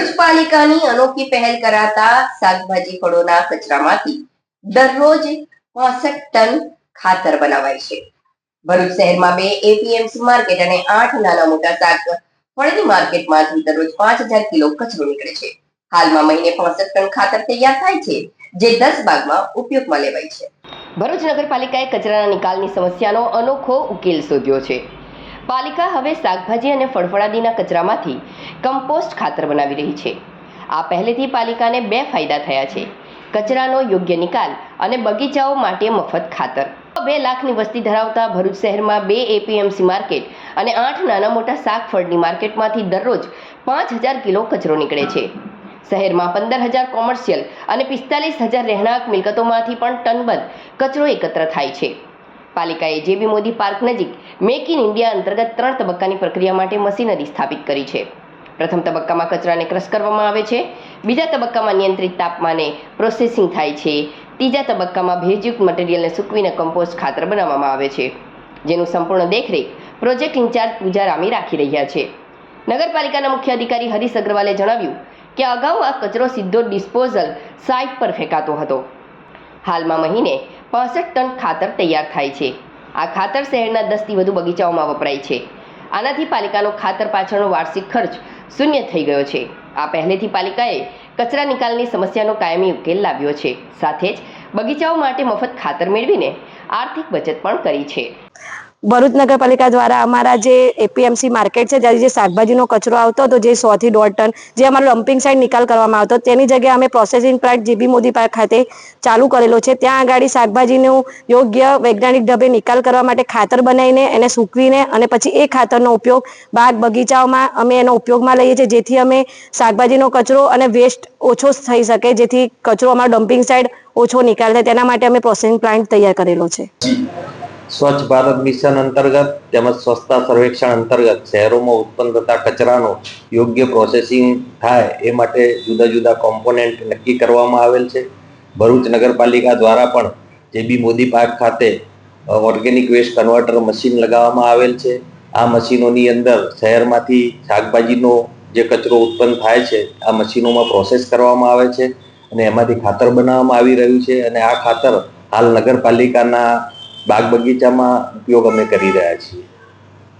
ભરૂચ પાલિકાની અનોખી પહેલ કરાતા શાકભાજી ફળોના કચરામાંથી દરરોજ પોસઠ ટન ખાતર બનાવાય છે. ભરૂચ શહેરમાં બે એપીએમસી માર્કેટ અને આઠ નાના મોટા શાક ફળની માર્કેટમાંથી દરરોજ પાંચ હજાર કિલો કચરો નીકળે છે. હાલમાં મહિને પોસઠ ટન ખાતર તૈયાર થાય છે, જે દસ ભાગમાં ઉપયોગમાં લેવાય છે. ભરૂચ નગરપાલિકાએ કચરાના નિકાલની સમસ્યાનો અનોખો ઉકેલ શોધ્યો છે. પાલિકા હવે શાકભાજી અને ફળફળાદીના કચરામાંથી કમ્પોસ્ટ ખાતર બનાવી રહી છે. આ પહેલેથી પાલિકાને બે ફાયદા થયા છે. કચરાનો યોગ્ય નિકાલ અને બગીચાઓ માટે મફત ખાતર. બે લાખની વસ્તી ધરાવતા ભરૂચ શહેરમાં બે એપીએમસી માર્કેટ અને આઠ નાના મોટા શાકફળની માર્કેટમાંથી દરરોજ પાંચ હજાર કિલો કચરો નીકળે છે. શહેરમાં પંદર હજાર કોમર્શિયલ અને પિસ્તાલીસ હજાર રહેણાંક મિલકતોમાંથી પણ ટનબંધ કચરો એકત્ર થાય છે. પાલિકાએ જેબી મોદી પાર્ક નજીક મેક ઇન ઇન્ડિયા અંતર્ગત ત્રણ તબક્કાની પ્રક્રિયા માટે મશીનરી સ્થાપિત કરી છે. પ્રથમ તબક્કામાં કચરાને ક્રશ કરવામાં આવે છે. બીજા તબક્કામાં નિયંત્રિત તાપમાને પ્રોસેસિંગ થાય છે. ત્રીજા તબક્કામાં ભેજયુક્ત મટીરિયલને સૂકવીને કમ્પોસ્ટ ખાતર બનાવવામાં આવે છે. જેનું સંપૂર્ણ દેખરેખ પ્રોજેક્ટ ઇન્ચાર્જ પૂજા રામી રાખી રહ્યા છે. નગરપાલિકાના મુખ્ય અધિકારી હરીશ અગ્રવાલે જણાવ્યું કે અગાઉ આ કચરો સીધો ડિસ્પોઝલ સાઇટ પર ફેંકાતો હતો. હાલમાં મહિને પાસઠ ટન ખાતર તૈયાર થાય છે. આ ખાતર શહેરના દસથી વધુ બગીચાઓમાં વપરાય છે. આનાથી પાલિકાનો ખાતર પાછળનો વાર્ષિક ખર્ચ શૂન્ય થઈ ગયો છે. આ પહેલેથી પાલિકાએ કચરા નિકાલની સમસ્યાનો કાયમી ઉકેલ લાવ્યો છે. સાથે જ બગીચાઓ માટે મફત ખાતર મેળવીને આર્થિક બચત પણ કરી છે. ભરૂચ નગરપાલિકા દ્વારા અમારા જે એપીએમસી માર્કેટ છે જ્યાં જે શાકભાજીનો કચરો આવતો હતો, જે સો થી દોઢ ટન, જે અમારો ડમ્પિંગ સાઇડ નિકાલ કરવામાં આવતો, તેની જગ્યાએ અમે processing plant GB Modi park ખાતે ચાલુ કરેલો છે. ત્યાં આગળ શાકભાજીનું યોગ્ય વૈજ્ઞાનિક ઢબે નિકાલ કરવા માટે ખાતર બનાવીને, એને સૂકવીને અને પછી એ ખાતરનો ઉપયોગ બાગ બગીચાઓમાં અમે એનો ઉપયોગમાં લઈએ છીએ, જેથી અમે શાકભાજીનો કચરો અને વેસ્ટ ઓછો થઈ શકે, જેથી કચરો અમારો ડમ્પિંગ સાઇડ ઓછો નિકાલ થાય. તેના માટે અમે પ્રોસેસિંગ પ્લાન્ટ તૈયાર કરેલો છે. સ્વચ્છ ભારત મિશન અંતર્ગત તેમજ સ્વચ્છતા સર્વેક્ષણ અંતર્ગત શહેરોમાં ઉત્પન્ન થતા કચરાનો યોગ્ય પ્રોસેસિંગ થાય એ માટે જુદા જુદા કોમ્પોનેન્ટ નક્કી કરવામાં આવેલ છે. ભરૂચ નગરપાલિકા દ્વારા પણ જે બી મોદી પાર્ક ખાતે ઓર્ગેનિક વેસ્ટ કન્વર્ટર મશીન લગાવવામાં આવેલ છે. આ મશીનોની અંદર શહેરમાંથી શાકભાજીનો જે કચરો ઉત્પન્ન થાય છે, આ મશીનોમાં પ્રોસેસ કરવામાં આવે છે અને એમાંથી ખાતર બનાવવામાં આવી રહ્યું છે અને આ ખાતર હાલ નગરપાલિકાના બાગ બગીચામાં ઉપયોગ અમે કરી રહ્યા છીએ.